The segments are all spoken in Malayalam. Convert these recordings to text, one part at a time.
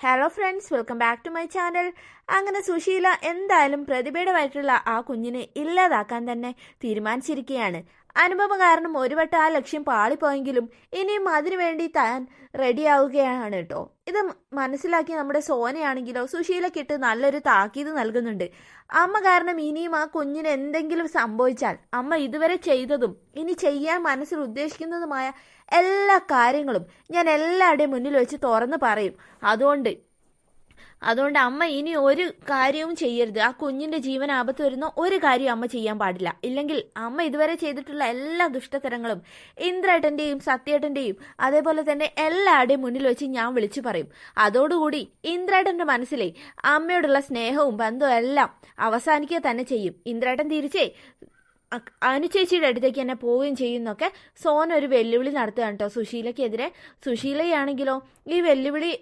Hello friends welcome back to my channel അങ്ങനെ സുശീല എന്തായാലും പ്രതിഭയുടെ വയറ്റിലുള്ള ആ കുഞ്ഞിനെ ഇല്ലാതാക്കാൻ തന്നെ തീരുമാനിച്ചിരിക്കുകയാണ്. അനുഭവം കാരണം ഒരു വട്ടം ആ ലക്ഷ്യം പാളിപ്പോയെങ്കിലും ഇനിയും അതിനു വേണ്ടി താൻ റെഡിയാവുകയാണ് കേട്ടോ. ഇത് മനസ്സിലാക്കി നമ്മുടെ സോനയാണെങ്കിലോ സുശീലക്കിട്ട് നല്ലൊരു താക്കീത് നൽകുന്നുണ്ട്. അമ്മ കാരണം ഇനിയും ആ കുഞ്ഞിന് എന്തെങ്കിലും സംഭവിച്ചാൽ അമ്മ ഇതുവരെ ചെയ്തതും ഇനി ചെയ്യാൻ മനസ്സിൽ ഉദ്ദേശിക്കുന്നതുമായ എല്ലാ കാര്യങ്ങളും ഞാൻ എല്ലാവരുടെയും മുന്നിൽ വെച്ച് തുറന്ന് പറയും. അതുകൊണ്ട് അതുകൊണ്ട് അമ്മ ഇനി ഒരു കാര്യവും ചെയ്യരുത്. ആ കുഞ്ഞിന്റെ ജീവൻ ആപത്ത് വരുന്ന ഒരു കാര്യം അമ്മ ചെയ്യാൻ പാടില്ല. ഇല്ലെങ്കിൽ അമ്മ ഇതുവരെ ചെയ്തിട്ടുള്ള എല്ലാ ദുഷ്ടതരങ്ങളും ഇന്ദ്രേട്ടന്റെയും സത്യേട്ടന്റെയും അതേപോലെ തന്നെ എല്ലാവരുടെയും മുന്നിൽ വെച്ച് ഞാൻ വിളിച്ചു പറയും. അതോടുകൂടി ഇന്ദ്രേട്ടന്റെ മനസ്സിലെ അമ്മയോടുള്ള സ്നേഹവും ബന്ധവും എല്ലാം അവസാനിക്കുക തന്നെ ചെയ്യും. ഇന്ദ്രേട്ടൻ തിരിച്ചേ അനുചേച്ചിയുടെ അടുത്തേക്ക് തന്നെ പോവുകയും ചെയ്യുന്നൊക്കെ സോന ഒരു വെല്ലുവിളി നടത്തുകയാണ് കേട്ടോ സുശീലയ്ക്കെതിരെ. സുശീലയാണെങ്കിലോ ഈ വെല്ലുവിളി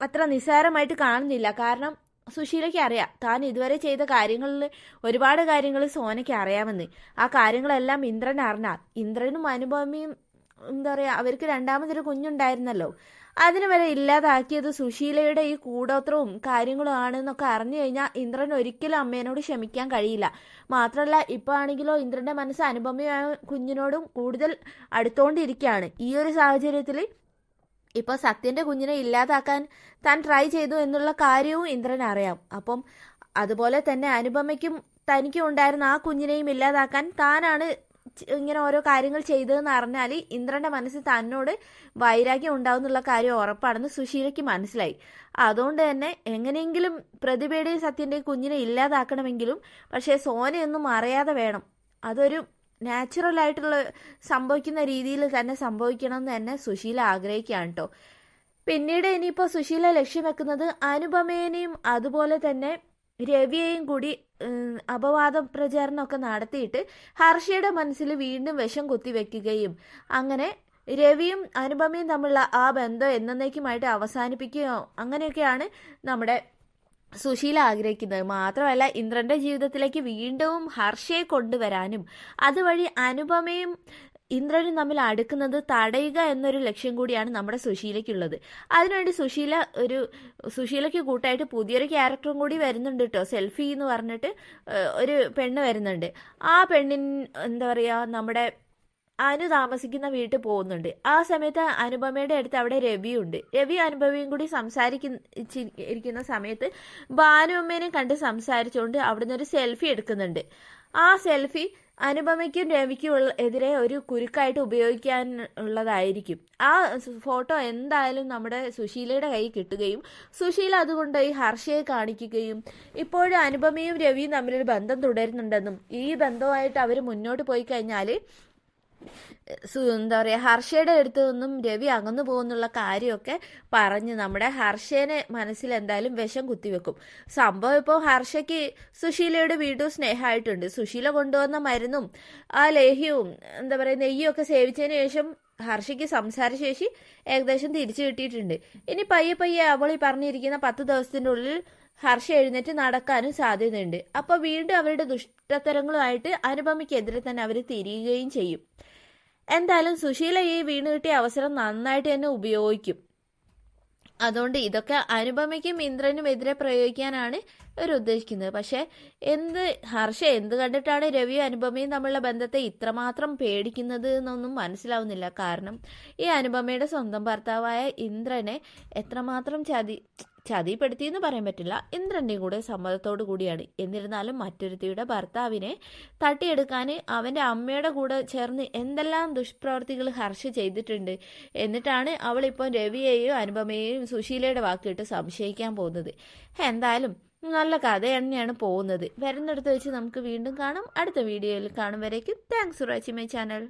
അത്ര നിസ്സാരമായിട്ട് കാണുന്നില്ല. കാരണം സുശീലയ്ക്ക് അറിയാം താൻ ഇതുവരെ ചെയ്ത കാര്യങ്ങളിൽ ഒരുപാട് കാര്യങ്ങൾ സോനയ്ക്ക് അറിയാമെന്ന്. ആ കാര്യങ്ങളെല്ലാം ഇന്ദ്രൻ അറിഞ്ഞാൽ ഇന്ദ്രനും അനുപമയും എന്താ പറയുക അവർക്ക് രണ്ടാമതൊരു കുഞ്ഞുണ്ടായിരുന്നല്ലോ. അതിനു വരെ ഇല്ലാതാക്കിയത് സുശീലയുടെ ഈ കൂടോത്രവും കാര്യങ്ങളും ആണെന്നൊക്കെ അറിഞ്ഞു കഴിഞ്ഞാൽ ഇന്ദ്രൻ ഒരിക്കലും അമ്മേനോട് ക്ഷമിക്കാൻ കഴിയില്ല. മാത്രമല്ല ഇപ്പോൾ ആണെങ്കിലോ ഇന്ദ്രന്റെ മനസ്സ് അനുപമയായ കുഞ്ഞിനോടും കൂടുതൽ അടുത്തോണ്ടിരിക്കുകയാണ്. ഈ ഒരു സാഹചര്യത്തിൽ ഇപ്പോൾ സത്യന്റെ കുഞ്ഞിനെ ഇല്ലാതാക്കാൻ താൻ ട്രൈ ചെയ്തു എന്നുള്ള കാര്യവും ഇന്ദ്രൻ അറിയാം. അപ്പം അതുപോലെ തന്നെ അനുപമയ്ക്കും തനിക്കും ഉണ്ടായിരുന്ന ആ കുഞ്ഞിനെയും ഇല്ലാതാക്കാൻ താനാണ് ഇങ്ങനെ ഓരോ കാര്യങ്ങൾ ചെയ്തതെന്ന് അറിഞ്ഞാൽ ഇന്ദ്രന്റെ മനസ്സിൽ തന്നോട് വൈരാഗ്യം ഉണ്ടാവുന്നുള്ള കാര്യം ഉറപ്പാണെന്ന് സുശീലയ്ക്ക് മനസ്സിലായി. അതുകൊണ്ട് തന്നെ എങ്ങനെയെങ്കിലും പ്രതിഭയുടെയും സത്യന്റെയും കുഞ്ഞിനെ ഇല്ലാതാക്കണമെങ്കിലും പക്ഷേ സോനയൊന്നും അറിയാതെ വേണം. അതൊരു നാച്ചുറൽ ആയിട്ടുള്ള സംഭവിക്കുന്ന രീതിയിൽ തന്നെ സംഭവിക്കണം എന്ന് തന്നെ സുശീല ആഗ്രഹിക്കുകയാണ് കേട്ടോ പിന്നീട് ഇനിയിപ്പോൾ സുശീല ലക്ഷ്യം വെക്കുന്നത് അനുപമേനെയും അതുപോലെ തന്നെ രവിയെയും കൂടി അപവാദ പ്രചാരണമൊക്കെ നടത്തിയിട്ട് ഹർഷയുടെ മനസ്സിൽ വീണ്ടും വിഷം കുത്തിവെക്കുകയും അങ്ങനെ രവിയും അനുപമയും തമ്മിലുള്ള ആ ബന്ധം എന്നേക്കുമായിട്ട് അവസാനിപ്പിക്കുകയോ അങ്ങനെയൊക്കെയാണ് നമ്മുടെ സുശീല ആഗ്രഹിക്കുന്നത്. മാത്രമല്ല ഇന്ദ്രന്റെ ജീവിതത്തിലേക്ക് വീണ്ടും ഹർഷയെ കൊണ്ടുവരാനും അതുവഴി അനുപമയും ഇന്ദ്രനും തമ്മിൽ അടുക്കുന്നത് തടയുക എന്നൊരു ലക്ഷ്യം കൂടിയാണ് നമ്മുടെ സുശീലയ്ക്കുള്ളത്. അതിനുവേണ്ടി സുശീല ഒരു സുശീലയ്ക്ക് കൂട്ടായിട്ട് പുതിയൊരു ക്യാരക്ടറും കൂടി വരുന്നുണ്ട് കേട്ടോ. സെൽഫി എന്ന് പറഞ്ഞിട്ട് ഒരു പെണ്ണ് വരുന്നുണ്ട്. ആ പെണ്ണിൻ എന്താ പറയുക നമ്മുടെ അനു താമസിക്കുന്ന വീട്ടിൽ പോകുന്നുണ്ട്. ആ സമയത്ത് അനുപമയുടെ അടുത്ത് അവിടെ രവിയുണ്ട്. രവി അനുപമയും കൂടി സംസാരിക്കുന്ന സമയത്ത് ഭാനുമ്മേനെ കണ്ട് സംസാരിച്ചുകൊണ്ട് അവിടുന്ന് ഒരു സെൽഫി എടുക്കുന്നുണ്ട്. ആ സെൽഫി അനുപമയ്ക്കും രവിക്കും എതിരെ ഒരു കുരുക്കായിട്ട് ഉപയോഗിക്കാൻ ഉള്ളതായിരിക്കും. ആ ഫോട്ടോ എന്തായാലും നമ്മുടെ സുശീലയുടെ കയ്യിൽ കിട്ടുകയും സുശീല അതുകൊണ്ട് ഈ ഹർഷയെ കാണിക്കുകയും ഇപ്പോഴും അനുപമയും രവിയും തമ്മിലൊരു ബന്ധം തുടരുന്നുണ്ടെന്നും ഈ ബന്ധവുമായിട്ട് അവർ മുന്നോട്ട് പോയി കഴിഞ്ഞാൽ എന്താ പറയുക ഹർഷയുടെ അടുത്ത് നിന്നും രവി അകന്നു പോകുന്നുള്ള കാര്യമൊക്കെ പറഞ്ഞ് നമ്മുടെ ഹർഷേനെ മനസ്സിൽ എന്തായാലും വിഷം കുത്തിവെക്കും. സംഭവം ഇപ്പോൾ ഹർഷയ്ക്ക് സുശീലയുടെ വീണ്ടും സ്നേഹമായിട്ടുണ്ട്. സുശീല കൊണ്ടുവന്ന മരുന്നും ആ ലേഹ്യവും എന്താ പറയുക നെയ്യും ഒക്കെ സേവിച്ചതിന് ശേഷം ഹർഷയ്ക്ക് സംസാരശേഷി ഏകദേശം തിരിച്ചു കിട്ടിയിട്ടുണ്ട്. ഇനി പയ്യെ പയ്യെ അവൾ ഈ പറഞ്ഞിരിക്കുന്ന പത്ത് ദിവസത്തിന്റെ ഉള്ളിൽ ഹർഷ എഴുന്നേറ്റ് നടക്കാനും സാധ്യതയുണ്ട്. അപ്പോൾ വീണ്ടും അവരുടെ ദുഷ്ടത്തരങ്ങളുമായിട്ട് അനുപമയ്ക്കെതിരെ തന്നെ അവർ തിരിയുകയും ചെയ്യും. എന്തായാലും സുശീല ഈ വീണ് കിട്ടിയ അവസരം നന്നായിട്ട് തന്നെ ഉപയോഗിക്കും. അതുകൊണ്ട് ഇതൊക്കെ അനുപമയ്ക്കും ഇന്ദ്രനും എതിരെ പ്രയോഗിക്കാനാണ് ഇവർ ഉദ്ദേശിക്കുന്നത്. പക്ഷെ എന്ത് ഹർഷ എന്ത് കണ്ടിട്ടാണ് രവിയും അനുപമയും തമ്മിലുള്ള ബന്ധത്തെ ഇത്രമാത്രം പേടിക്കുന്നത് എന്നൊന്നും മനസ്സിലാവുന്നില്ല. കാരണം ഈ അനുപമയുടെ സ്വന്തം ഭർത്താവായ ഇന്ദ്രനെ എത്രമാത്രം ചതി ചതിപ്പെടുത്തി എന്ന് പറയാൻ പറ്റില്ല. ഇന്ദ്രന്റെയും കൂടെ സമ്മതത്തോടു കൂടിയാണ്. എന്നിരുന്നാലും മറ്റൊരുത്തിയുടെ ഭർത്താവിനെ തട്ടിയെടുക്കാൻ അവന്റെ അമ്മയുടെ കൂടെ ചേർന്ന് എന്തെല്ലാം ദുഷ്പ്രവർത്തികൾ ഹർഷ ചെയ്തിട്ടുണ്ട് എന്നിട്ടാണ് അവളിപ്പോൾ രവിയെയും അനുപമയെയും സുശീലയുടെ വാക്കിട്ട് സംശയിക്കാൻ പോകുന്നത്. എന്തായാലും നല്ല കഥ തന്നെയാണ് പോകുന്നത്. വരുന്നിടത്ത് വെച്ച് നമുക്ക് വീണ്ടും കാണാം. അടുത്ത വീഡിയോയിൽ കാണും വരേക്കും. Thanks for watching my channel